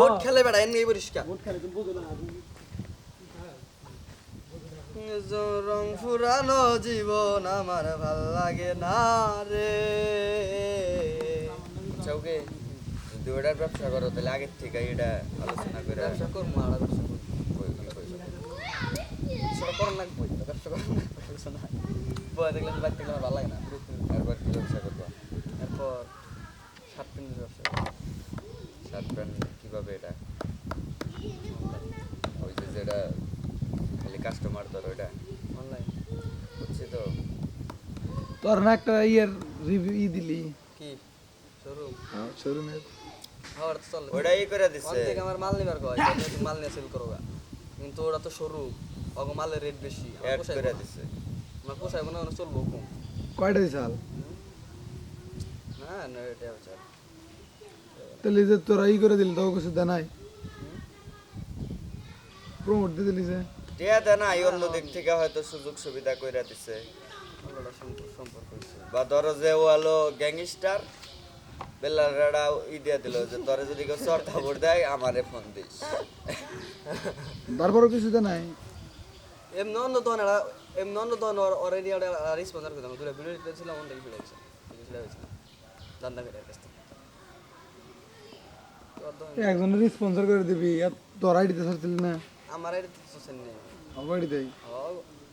Boat খেলে বেড়া এমনি পরিষ্কার। ভোট খেলে তুমি বুঝো না রং ফুরানো জীবন আমার ভালো লাগে না রে। চৌকে যদি ওটার ব্যবসা করো তাহলে আগের থেকে এটা আলোচনা করে ব্যবসা করব আর ব্যবসা করব। লাগবো ব্যবসা করার না বয় দেখলে বাইক দেখলে ভালো লাগে না। তারপর কি ব্যবসা করব? এরপর শার্ট প্যান্টের ব্যবসা করব। শার্ট প্যান্ট কীভাবে এটা? ওই যে যেটা খালি কাস্টমার ধর ওইটা অনলাইন বুঝছি তো? তোর না একটা ইয়ের রিভিউ ই দিলি। কি? শোরুম শোরুমের হওয়ার তো চলে। ওটাই করে ওখান দিচ্ছে থেকে আমার মাল নিবার কয়? মাল নিয়ে সেল করো গা। কিন্তু ওরা তো সরু অগো মালের রেট বেশি। আমার পোষাইবো করে না। দিচ্ছে আমার পোষাইবো না ওরা চলবো কম। কয়টা দিছাল না না এটা হচ্ছে তাহলে যে তোরা ই করে দিলি তো কিছু দেনাই। প্রমোট দিয়ে দিলি যে। টিয়া দেয় না এই অন্য দিক থেকে হয়তো সুযোগ সুবিধা সম্পর্ক হয়েছে বা ধরো যে ও হলো গ্যাংস্টার বেলারা ই দিয়ে দিল যে তোরে যদি কেউ চর খবর দেয় আমারে ফোন দিস। তারপরও কিছু দেনাই। এমনি অন্য এরা এমনি অন্য তখন অলরেডি একটা রেসপন্সার করতাম দুটো ভিডিও দিতেছিলাম অন্য ভিডিও হয়েছিল দান্দা করে কাছ থেকে তো আর তখন একজনের স্পন্সর করে দিবি আর তোর আইডিতে ছাড়ছিলি না। আমার এটা সোশ্যাল নেই আমার আইডি দেই।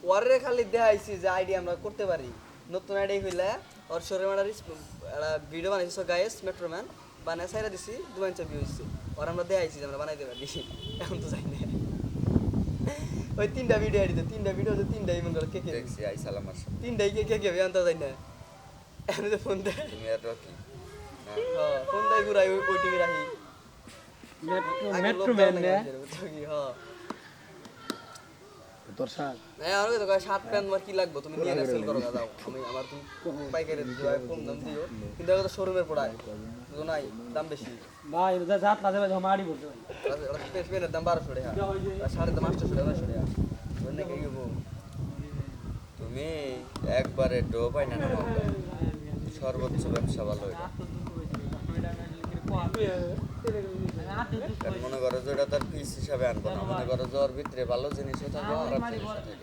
ওয়ারে খালি দেখাইছি যে আইডি আমরা করতে পারি। নতুন আইডি হইলে ওর শরীরে একটা একটা ভিডিও বানাইছি সো গাইস মেট্রোম্যান বানায় সাইরা দিছি দু ইঞ্চি ভিউ হইছে। ওর আমরা দেখাইছি যে আমরা বানাইতে পারি। এখন তো যাই না ওই তিনটা ভিডিও আইডিতে তিনটা ভিডিও তিনটাই মনে করো কে কে দেখছি আই সালাম আসো। তিনটাই কে কে কে এখন তো যাই না এখন তো ফোন দেয় তুমি আর রকি? হ্যাঁ ফোন দেয় ঘুরাই ওই ওইটিং রাখি। মেট্রো আগে ম্যান না কি? তোর তো লাগবে তুমি নিয়ে সেল করো দাও আমি আমার তুমি পাইকারি দিও কম দাম দিও কিন্তু এখন তো শোরুমের পড়ায় তো নাই দাম বেশি ভাই যা জাত লাজে ভাই মারি বলতে ভাই পেনের দাম টাকা আর টাকা টাকা কি তুমি একবারে না সর্বোচ্চ ব্যবসা ভালো এটা মনে করো যে ওটা তার পিস হিসাবে আনব না। মনে করো যে ওর ভিতরে ভালো জিনিসও থাকে খারাপ থাকে